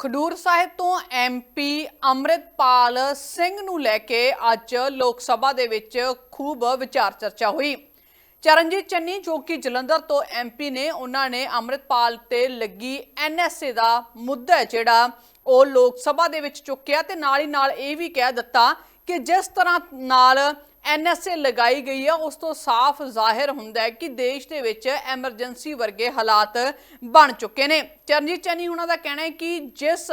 ਖਡੂਰ ਸਾਹਿਬ ਤੋਂ ਐਮਪੀ ਅੰਮ੍ਰਿਤਪਾਲ ਸਿੰਘ ਨੂੰ ਲੈ ਕੇ ਅੱਜ ਲੋਕ ਸਭਾ ਦੇ ਵਿੱਚ ਖੂਬ ਵਿਚਾਰ ਚਰਚਾ ਹੋਈ। ਚਰਨਜੀਤ ਚੰਨੀ, ਜੋ ਕਿ ਜਲੰਧਰ ਤੋਂ ਐਮਪੀ ਨੇ, ਉਹਨਾਂ ਨੇ ਅੰਮ੍ਰਿਤਪਾਲ ਤੇ ਲੱਗੀ ਐਨਐਸਏ ਦਾ ਮੁੱਦਾ ਹੈ ਜਿਹੜਾ ਉਹ ਲੋਕ ਸਭਾ ਦੇ ਵਿੱਚ ਚੁੱਕਿਆ ਤੇ ਨਾਲ ਹੀ ਨਾਲ ਇਹ ਵੀ ਕਹਿ ਦਿੱਤਾ ਕਿ ਜਿਸ ਤਰ੍ਹਾਂ ਨਾਲ ਐਨਐਸਏ ਲਗਾਈ ਗਈ ਹੈ ਉਸ ਤੋਂ ਸਾਫ਼ ਜ਼ਾਹਿਰ ਹੁੰਦਾ ਹੈ ਕਿ ਦੇਸ਼ ਦੇ ਵਿੱਚ ਐਮਰਜੈਂਸੀ ਵਰਗੇ ਹਾਲਾਤ ਬਣ ਚੁੱਕੇ ਨੇ। ਚਰਨਜੀਤ ਚੰਨੀ, ਉਹਨਾਂ ਦਾ ਕਹਿਣਾ ਹੈ ਕਿ ਜਿਸ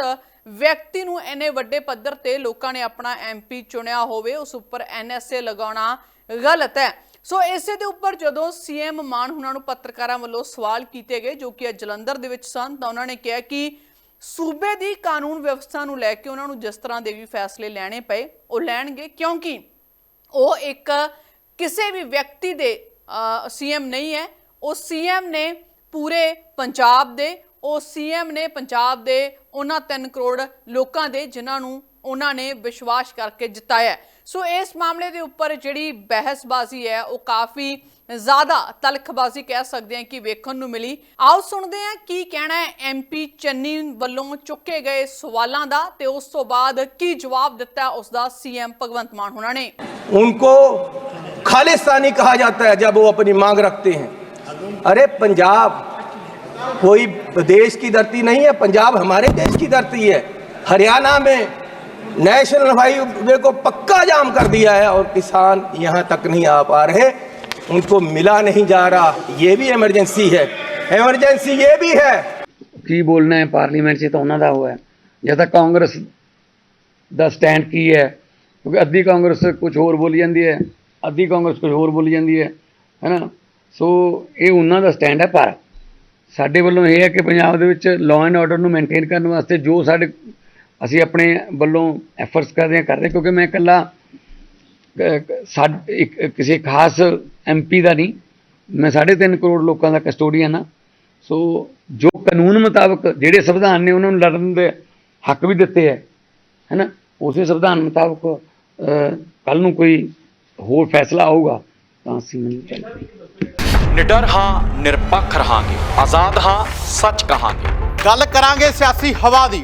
ਵਿਅਕਤੀ ਨੂੰ ਇੰਨੇ ਵੱਡੇ ਪੱਧਰ ਤੇ ਲੋਕਾਂ ਨੇ ਆਪਣਾ ਐਮਪੀ ਚੁਣਿਆ ਹੋਵੇ, ਉਸ ਉੱਪਰ ਐਨਐਸਏ ਲਗਾਉਣਾ ਗਲਤ ਹੈ। ਸੋ ਇਸੇ ਦੇ ਉੱਪਰ ਜਦੋਂ ਸੀਐਮ ਮਾਨ ਉਹਨਾਂ ਨੂੰ ਪੱਤਰਕਾਰਾਂ ਵੱਲੋਂ ਸਵਾਲ ਕੀਤੇ ਗਏ, ਜੋ ਕਿ ਅੱਜ ਜਲੰਧਰ ਦੇ ਵਿੱਚ ਸਨ, ਤਾਂ ਉਹਨਾਂ ਨੇ ਕਿਹਾ ਕਿ ਸੂਬੇ ਦੀ ਕਾਨੂੰਨ ਵਿਵਸਥਾ ਨੂੰ ਲੈ ਕੇ ਉਹਨਾਂ ਨੂੰ ਜਿਸ ਤਰ੍ਹਾਂ ਦੇ ਵੀ ਫੈਸਲੇ ਲੈਣੇ ਪਏ, ਉਹ ਲੈਣਗੇ ਕਿਉਂਕਿ ਉਹ ਇੱਕ ਕਿਸੇ ਵੀ ਵਿਅਕਤੀ ਦੇ ਸੀਐਮ ਨਹੀਂ ਹੈ। ਉਹ ਸੀਐਮ ਨੇ ਪੂਰੇ ਪੰਜਾਬ ਦੇ, ਉਹ ਸੀਐਮ ਨੇ ਪੰਜਾਬ ਦੇ ਉਹਨਾਂ 3 ਕਰੋੜ ਲੋਕਾਂ ਦੇ ਜਿਨ੍ਹਾਂ ਨੂੰ ਉਹਨਾਂ ਨੇ ਵਿਸ਼ਵਾਸ ਕਰਕੇ ਜਿਤਾਇਆ ਹੈ। ਸੋ ਇਸ ਮਾਮਲੇ ਦੇ ਉੱਪਰ ਜਿਹੜੀ ਬਹਿਸਬਾਜ਼ੀ ਹੈ ਉਹ ਕਾਫੀ ਜ਼ਿਆਦਾ ਤਲਖਬਾਜ਼ੀ ਕਹਿ ਸਕਦੇ ਹਾਂ ਕਿ ਵੇਖਣ ਨੂੰ ਮਿਲੀ ਆਓ ਸੁਣਦੇ ਹਾਂ ਕੀ ਕਹਿਣਾ ਹੈ ਐਮਪੀ ਚੰਨੀ ਵੱਲੋਂ ਚੁੱਕੇ ਗਏ ਸਵਾਲਾਂ ਦਾ ਤੇ ਉਸ ਤੋਂ ਬਾਅਦ ਕੀ ਜਵਾਬ ਦਿੱਤਾ ਉਸ ਦਾ ਸੀਐਮ ਭਗਵੰਤ ਮਾਨ ਹੋਣਾ ਨੇ उनको खालिस्तानी कहा जाता है जब वो अपनी मांग रखते हैं अरे पंजाब कोई देश की धरती नहीं है पंजाब हमारे देश की धरती है हरियाणा में नेशनल हाईवे को पक्का जाम कर दिया है और किसान यहाँ तक नहीं आ पा रहे उनको मिला नहीं जा रहा ये भी इमरजेंसी है इमरजेंसी ये भी है ਕੀ ਬੋਲਣਾ ਹੈ ਪਾਰਲੀਮੈਂਟ 'ਚ ਤਾਂ ਉਹਨਾਂ ਦਾ ਹੋਇਆ ਜਾਂ ਤਾਂ ਕਾਂਗਰਸ ਦਾ ਸਟੈਂਡ ਕੀ ਹੈ ਕਿਉਂਕਿ ਅੱਧੀ ਕਾਂਗਰਸ ਕੁਝ ਹੋਰ ਬੋਲੀ ਜਾਂਦੀ ਹੈ ਅੱਧੀ ਕਾਂਗਰਸ ਕੁਝ ਹੋਰ ਬੋਲੀ ਜਾਂਦੀ ਹੈ ਹੈਨਾ ਸੋ ਇਹ ਉਹਨਾਂ ਦਾ ਸਟੈਂਡ ਹੈ ਪਰ ਸਾਡੇ ਵੱਲੋਂ ਇਹ ਹੈ ਕਿ ਪੰਜਾਬ ਦੇ ਵਿੱਚ ਲਾਅ ਐਂਡ ਆਰਡਰ ਨੂੰ ਮੇਨਟੇਨ ਕਰਨ ਵਾਸਤੇ ਜੋ ਸਾਡੇ ਅਸੀਂ ਆਪਣੇ ਵੱਲੋਂ ਐਫਰਟਸ ਕਰਦੇ ਹਾਂ ਕਰਦੇ ਕਿਉਂਕਿ ਮੈਂ ਇਕੱਲਾ ਕਿਸੇ ਖਾਸ ਐਮਪੀ ਦਾ ਨਹੀਂ। ਮੈਂ 3.5 ਕਰੋੜ ਲੋਕਾਂ ਦਾ ਕਸਟੋਡੀਅਨ ਹਾਂ। ਸੋ ਜੋ ਕਾਨੂੰਨ ਮੁਤਾਬਕ ਜਿਹੜੇ ਸੰਵਿਧਾਨ ਨੇ ਉਹਨਾਂ ਨੂੰ ਲੜਨ ਦੇ ਹੱਕ ਵੀ ਦਿੱਤੇ ਹੈ ਹੈਨਾ? ਉਸੇ ਸੰਵਿਧਾਨ ਮੁਤਾਬਕ ਕੱਲ ਨੂੰ ਕੋਈ ਹੋਰ ਫੈਸਲਾ ਆਊਗਾ ਤਾਂ ਅਸੀਂ ਨਹੀਂ ਚੱਲਾਂਗੇ ਨਿਡਰ ਹਾਂ ਨਿਰਪੱਖ ਰਹਾਂਗੇ। ਆਜ਼ਾਦ ਹਾਂ ਸੱਚ ਕਹਾਂਗੇ। ਗੱਲ ਕਰਾਂਗੇ ਸਿਆਸੀ ਹਵਾ ਦੀ।